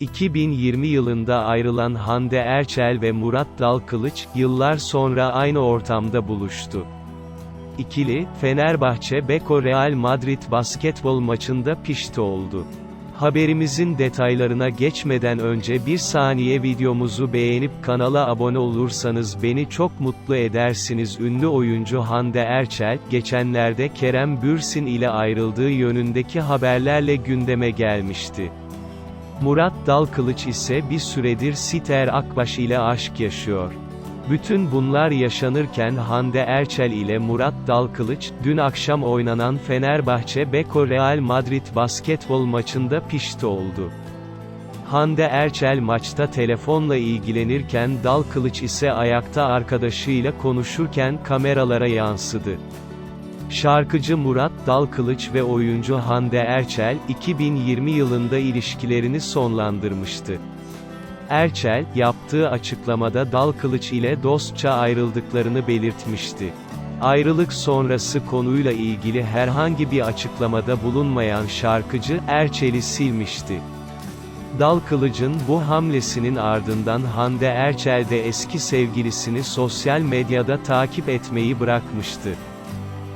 2020 yılında ayrılan Hande Erçel ve Murat Dalkılıç, yıllar sonra aynı ortamda buluştu. İkili, Fenerbahçe Beko Real Madrid basketbol maçında pişti oldu. Haberimizin detaylarına geçmeden önce bir saniye videomuzu beğenip kanala abone olursanız beni çok mutlu edersiniz. Ünlü oyuncu Hande Erçel, geçenlerde Kerem Bürsin ile ayrıldığı yönündeki haberlerle gündeme gelmişti. Murat Dalkılıç ise bir süredir Siter Akbaş ile aşk yaşıyor. Bütün bunlar yaşanırken Hande Erçel ile Murat Dalkılıç, dün akşam oynanan Fenerbahçe Beko Real Madrid basketbol maçında pişti oldu. Hande Erçel maçta telefonla ilgilenirken Dalkılıç ise ayakta arkadaşıyla konuşurken kameralara yansıdı. Şarkıcı Murat Dalkılıç ve oyuncu Hande Erçel, 2020 yılında ilişkilerini sonlandırmıştı. Erçel, yaptığı açıklamada Dalkılıç ile dostça ayrıldıklarını belirtmişti. Ayrılık sonrası konuyla ilgili herhangi bir açıklamada bulunmayan şarkıcı, Erçel'i silmişti. Dalkılıç'ın bu hamlesinin ardından Hande Erçel de eski sevgilisini sosyal medyada takip etmeyi bırakmıştı.